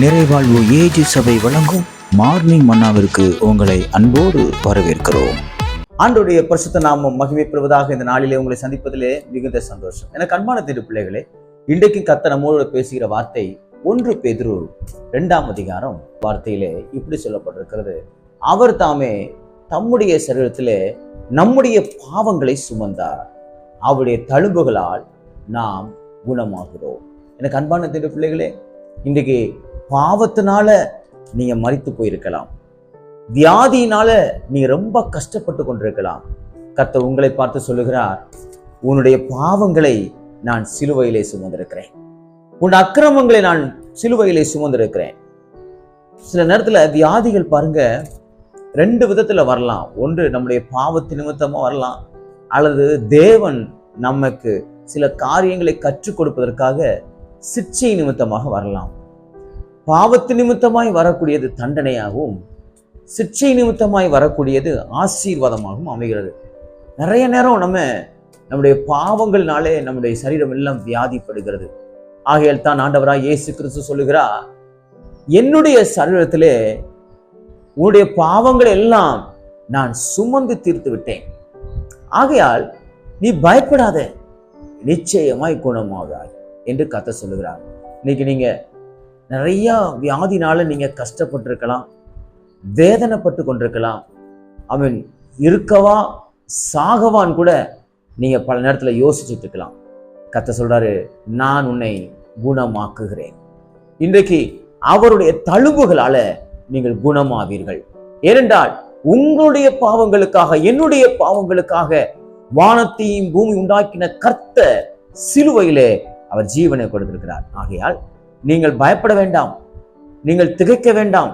நிறைவாழ்வு AG சபை வழங்கும் morning மன்னாவிற்கு உங்களை அன்போடு வரவேற்கிறோம். ஆண்டோடைய பரிசுத்த நாமம் மகிமைப்படுவதாக இந்த நாளிலே உங்களை சந்திப்பதிலே மிகுந்த சந்தோஷம். எனக்கு அன்பான திரு பிள்ளைகளே இன்றைக்கும் கத்த நம்மோடு பேசுகிற வார்த்தை ஒன்று பெதிரு இரண்டாம் அதிகாரம் வார்த்தையிலே இப்படி சொல்லப்பட்டிருக்கிறது. அவர் தாமே தம்முடைய சரீரத்திலே நம்முடைய பாவங்களை சுமந்தார். அவருடைய தழும்புகளால் நாம் குணமாகிறோம். எனக்கு அன்பான திரு பிள்ளைகளே இன்றைக்கு பாவத்தினால நீங்க மறித்து போயிருக்கலாம். வியாதியினால நீ ரொம்ப கஷ்டப்பட்டு கொண்டிருக்கலாம். கர்த்தர் உங்களை பார்த்து சொல்லுகிறார் உன்னுடைய பாவங்களை நான் சிலுவையிலே சுமந்திருக்கிறேன். உன் அக்கிரமங்களை நான் சிலுவையிலே சுமந்திருக்கிறேன். சில நேரத்தில் வியாதிகள் பாருங்க ரெண்டு விதத்தில் வரலாம். ஒன்று நம்முடைய பாவத்து நிமித்தமாக வரலாம் அல்லது தேவன் நமக்கு சில காரியங்களை கற்றுக் கொடுப்பதற்காக சிற்சை நிமித்தமாக வரலாம். பாவத்து நிமித்தமாய் வரக்கூடியது தண்டனையாகவும் சிற்றை நிமித்தமாய் வரக்கூடியது ஆசீர்வாதமாகவும் அமைகிறது. நிறைய நேரம் நம்ம நம்முடைய பாவங்கள்னாலே நம்முடைய சரீரம் எல்லாம் வியாதிப்படுகிறது. ஆகையால் தான் ஆண்டவராக இயேசு கிறிஸ்து சொல்லுகிறா என்னுடைய சரீரத்திலே உன்னுடைய பாவங்கள் எல்லாம் நான் சுமந்து தீர்த்து விட்டேன். ஆகையால் நீ பயப்படாத நிச்சயமாய் குணமாகாய் என்று கத்த சொல்லுகிறார். இன்னைக்கு நீங்க நிறையா வியாதினால நீங்கள் கஷ்டப்பட்டிருக்கலாம் வேதனைப்பட்டு கொண்டிருக்கலாம். அவன் இருக்கவா சாகவான் கூட நீங்கள் பல நேரத்தில் யோசிச்சுட்டு இருக்கலாம் கத்த சொல்கிறாரு நான் உன்னை குணமாக்குகிறேன். இன்றைக்கு அவருடைய தழும்புகளால நீங்கள் குணமாவீர்கள். ஏனென்றால் உங்களுடைய பாவங்களுக்காக என்னுடைய பாவங்களுக்காக வானத்தையும் பூமி உண்டாக்கின கர்த்த சிலுவையிலே அவர் ஜீவனை கொடுத்திருக்கிறார். ஆகையால் நீங்கள் பயப்பட வேண்டாம். நீங்கள் திகைக்க வேண்டாம்.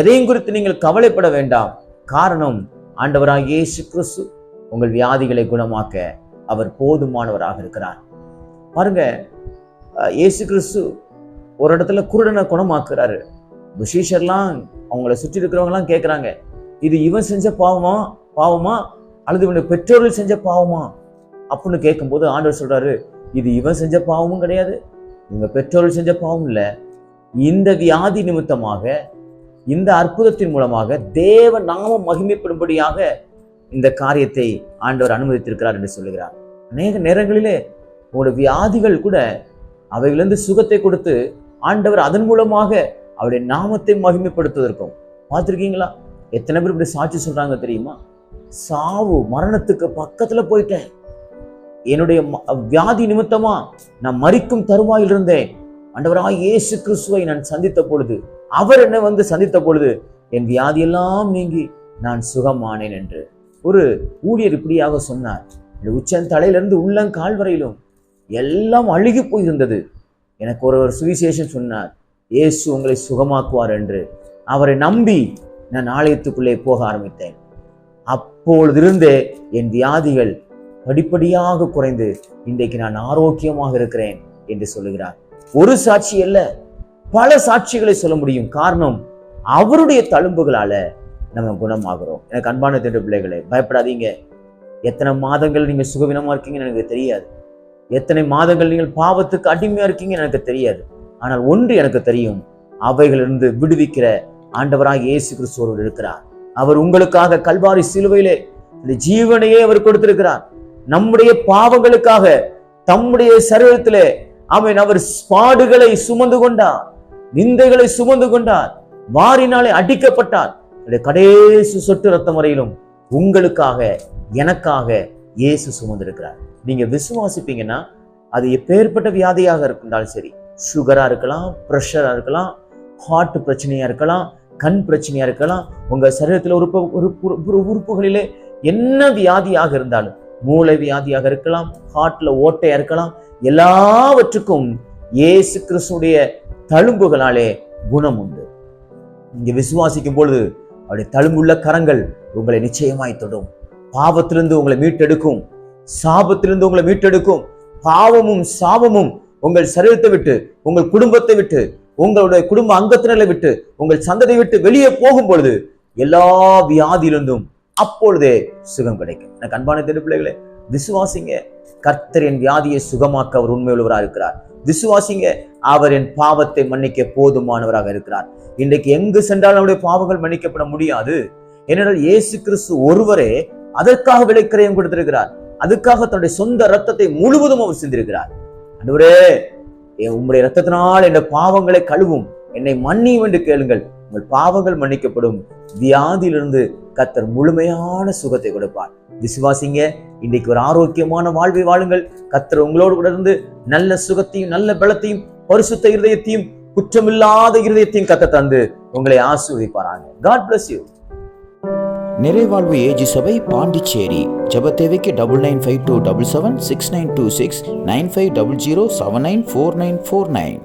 எதையும் குறித்து நீங்கள் கவலைப்பட வேண்டாம். காரணம் ஆண்டவராக இயேசு கிறிஸ்து உங்கள் வியாதிகளை குணமாக்க அவர் போதுமானவராக இருக்கிறார். பாருங்க இயேசு கிறிஸ்து ஒரு இடத்துல குருடனை குணமாக்குறாரு. விசேஷர்லாம் அவங்கள சுற்றி இருக்கிறவங்கலாம் கேட்குறாங்க இது இவன் செஞ்ச பாவமா? பாவமா? அல்லது இவனுடைய பெற்றோர்கள் செஞ்ச பாவமா? அப்படின்னு கேட்கும்போது ஆண்டவர் சொல்றாரு இது இவன் செஞ்ச பாவமும் கிடையாது. உங்கள் பெற்றோர்கள் செஞ்ச பாவம் இல்லை. இந்த வியாதி நிமித்தமாக இந்த அற்புதத்தின் மூலமாக தேவ நாமம் மகிமைப்படும்படியாக இந்த காரியத்தை ஆண்டவர் அனுமதித்திருக்கிறார் என்று சொல்லுகிறார். அநேக நேரங்களிலே உங்களோட வியாதிகள் கூட அவைகளிலிருந்து சுகத்தை கொடுத்து ஆண்டவர் அதன் மூலமாக அவருடைய நாமத்தை மகிமைப்படுத்துவதற்கும். பார்த்துருக்கீங்களா? எத்தனை பேர் இப்படி சாட்சி சொல்கிறாங்க தெரியுமா? சாவு மரணத்துக்கு பக்கத்தில் போயிட்டேன். என்னுடைய ம- வியாதி நிமித்தமா நான் மறிக்கும் தருவாயில் இருந்தேன் ஆண்டவராக இயேசு கிறிஸ்துவை நான் சந்தித்த பொழுது அவர் என்னை வந்து சந்தித்த பொழுது என் வியாதியெல்லாம் நீங்கி நான் சுகமானேன் என்று. ஒரு ஊழியர் இப்படியாக சொன்னார். இந்த உச்சன் தலையிலிருந்து உள்ளங்கால் வரையிலும் எல்லாம் அழுகி போயிருந்தது. எனக்கு ஒரு ஒரு சுவிசேஷம் சொன்னார். இயேசு உங்களை சுகமாக்குவார் என்று. அவரை நம்பி நான் ஆலயத்துக்குள்ளே போக ஆரம்பித்தேன். அப்பொழுதிருந்தே என் வியாதிகள் படிப்படியாக குறைந்து இன்றைக்கு நான் ஆரோக்கியமாக இருக்கிறேன் என்று சொல்லுகிறார். ஒரு சாட்சி அல்ல பல சாட்சிகளை சொல்ல முடியும். காரணம் அவருடைய தழும்புகளால நம்ம குணமாகிறோம். எனக்கு அன்பான திண்டு பிள்ளைகளே பயப்படாதீங்க. எத்தனை மாதங்கள் நீங்கள் சுகவீனமாக இருக்கீங்கன்னு எனக்கு தெரியாது. எத்தனை மாதங்கள் நீங்கள் பாவத்துக்கு அடிமையாக இருக்கீங்கன்னு எனக்கு தெரியாது. ஆனால் ஒன்று எனக்கு தெரியும் அவைகளிலிருந்து விடுவிக்கிற ஆண்டவராக இயேசு கிறிஸ்து இருக்கிறார். அவர் உங்களுக்காக கல்வாரி சிலுவையிலே இந்த ஜீவனையே அவர் கொடுத்திருக்கிறார். நம்முடைய பாவங்களுக்காக தம்முடைய சரீரத்திலே அவன் அவர் பாடுகளை சுமந்து கொண்டார் நிந்தைகளை சுமந்து கொண்டார் வாரினாலே அடிக்கப்பட்டார் கடைசி சொட்டு ரத்தம் வரையிலும் உங்களுக்காக எனக்காக இயேசு சுமந்திருக்கிறார். நீங்க விசுவாசிப்பீங்கன்னா அது எப்பேற்பட்ட வியாதியாக இருந்தாலும் சரி சுகரா இருக்கலாம் ப்ரெஷரா இருக்கலாம் ஹார்ட் பிரச்சனையா இருக்கலாம் கண் பிரச்சனையா இருக்கலாம் உங்க சரீரத்தில் உறுப்பு உறுப்பு- உறுப்புகளிலே என்ன வியாதியாக இருந்தாலும் மூளை வியாதியாக இருக்கலாம் ஹார்ட்ல ஓட்டையா இருக்கலாம் எல்லாவற்றுக்கும் இயேசு கிறிஸ்துடைய தழும்புகளாலே குணம் உண்டு. இங்க விசுவாசிக்கும் பொழுது அவருடைய தழும்புள்ள கரங்கள் உங்களை நிச்சயமாய் தொடும். பாவத்திலிருந்து உங்களை மீட்டெடுக்கும். சாபத்திலிருந்து உங்களை மீட்டெடுக்கும். பாவமும் சாபமும் உங்கள் சரீரத்தை விட்டு உங்கள் குடும்பத்தை விட்டு உங்களுடைய குடும்ப அங்கத்தினரை விட்டு உங்கள் சந்ததை விட்டு வெளியே போகும் பொழுது எல்லா வியாதியிலிருந்தும் அப்பொழுதே சுகம் கிடைக்கும். எனக்கு அன்பான திருப்பிள்ளைகளே விசுவாசிங்க. கர்த்தர் என் வியாதியை சுகமாக்க அவர் உண்மையுள்ளவராக இருக்கிறார். விசுவாசிங்க அவர் என் பாவத்தை மன்னிக்க போதுமானவராக இருக்கிறார். இன்றைக்கு எங்கு சென்றாலும் நம்முடைய பாவங்கள் மன்னிக்கப்பட முடியாது. ஏனென்றால் இயேசு கிறிஸ்து ஒருவரே அதற்காக விலைக்கிரயம் கொடுத்திருக்கிறார். அதுக்காக தன்னுடைய சொந்த ரத்தத்தை முழுவதும் அவர் சிந்திருக்கிறார். அன்றுவரே உம்முடைய ரத்தத்தினால் என் பாவங்களை கழுவும். என்னை மன்னியும் என்று கேளுங்கள். உங்கள் பாவங்கள் மன்னிக்கப்படும். வியாதியிலிருந்து கத்தர் முழுமையான சுகத்தை கொடுப்பார். விசுவாசிங்க இன்னைக்கு ஒரு ஆரோக்கியமான வாழ்வை வாழுங்கள். கத்தர் உங்களோடு கூட இருந்து நல்ல சுகத்தையும் நல்ல பலத்தையும் பரிசுத்த இருதயத்தையும் குற்றமில்லாத இருதயத்தையும் கத்த தந்து உங்களை ஆசீர்வதிப்பாராங்க காட் பிளஸ் யூ நிறைவாழ்வு ஏஜி சபை பாண்டிச்சேரி. ஜெப double nine five two double seven six nine two six nine five double zero seven nine four nine four nine